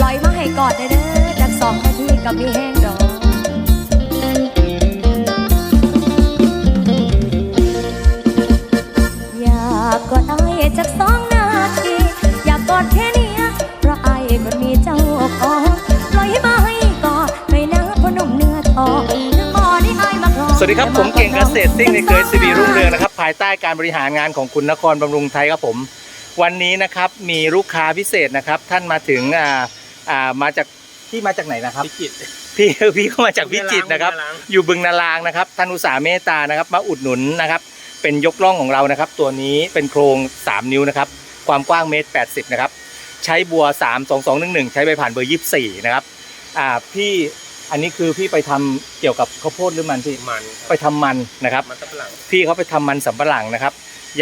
ลอยมาให้กอดได้เด้อจากสองนาทีกับพี่แห้งดอกอยากกอดไอ้ายจากสองนาทีอยากกอดแค่เนี้ยเพราะไอ้ายมันมีเจ้าของปล่อยมาให้กอดหน่อยนะพ่อหนุ่มเนื้อทองถึงบ่ได้ไอ้ายมาครองสวัสดีครับ ผมเก่งเกษตรซิ่งในเคยซีบีรุ่งเรืองนะครับ ภายใต้การบริหารงานของคุณนครบำรุงไทยครับผม วันนี้นะครับมีลูกค้าพิเศษนะครับ ท่านมาถึงอ่า อ่ามาจากที่มาจากไหนนะครับ พิจิตรพี่พี่เข้ามาจากพิจิตรนะครับบึงนารังอยู่บึงนาลางนะครับท่านอุตสาห์เมตตานะครับ มาอุดหนุนนะครับ เป็นยกล่องของเรานะครับ ตัวนี้เป็นโครง 3 นิ้วนะครับ ความกว้างเมตร 80 นะครับ ใช้บัว 3 2 2 1 1 ใช้ใบผ่านเบอร์ 24 นะครับอ่าพี่อันนี้คือพี่ไปทำเกี่ยวกับข้าวโพดหรือมันพี่มันไปทำมันนะครับมันสับปะหลังพี่เขาไปทำมันสำปะหลังนะครับ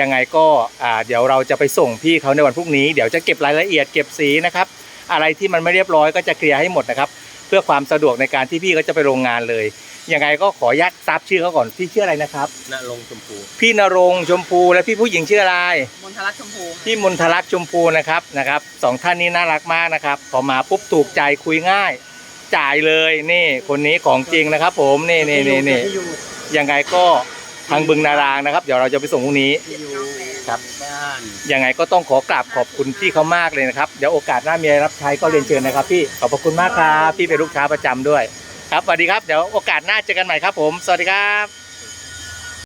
ยังไงก็อ่าเดี๋ยวเราจะไปส่งพี่เขาในวันพรุ่งนี้เดี๋ยวจะเก็บรายละเอียดเก็บสีนะครับ อะไรที่มันไม่เรียบร้อยก็จะเคลียร์ให้หมดนะครับ เพื่อความสะดวกในการที่พี่เขาจะไปโรงงานเลยยังไงก็ขออนุญาตทราบชื่อเขาก่อนพี่ชื่ออะไรนะครับณลงชมพู พี่นรงค์ชมพูและพี่ผู้หญิงชื่ออะไรมนทลักษ์ชมพูพี่มนทลักษ์ชมพูนะครับนะครับสองท่านนี้น่ารักมากนะครับพอมาปุ๊บถูกใจคุยง่าย จ่ายเลยนี่คนนี้ของจริงนะครับ ผมนี่นี่นี่นี่ที่อยู่ยังไงก็ทางบึงนารางนะครับ เดี๋ยวเราจะไปส่งพรุ่งนี้ที่อยู่ ครับ บ้านยังไงก็ต้องขอกราบขอบคุณพี่เขามากเลยนะครับ เดี๋ยวโอกาสหน้ามีอะไรรับใช้ก็เรียนเชิญนะครับพี่ ขอบพระคุณมากครับ พี่เป็นลูกค้าประจำด้วย ครับสวัสดีครับ เดี๋ยวโอกาสหน้าเจอกันใหม่ครับผม สวัสดีครับ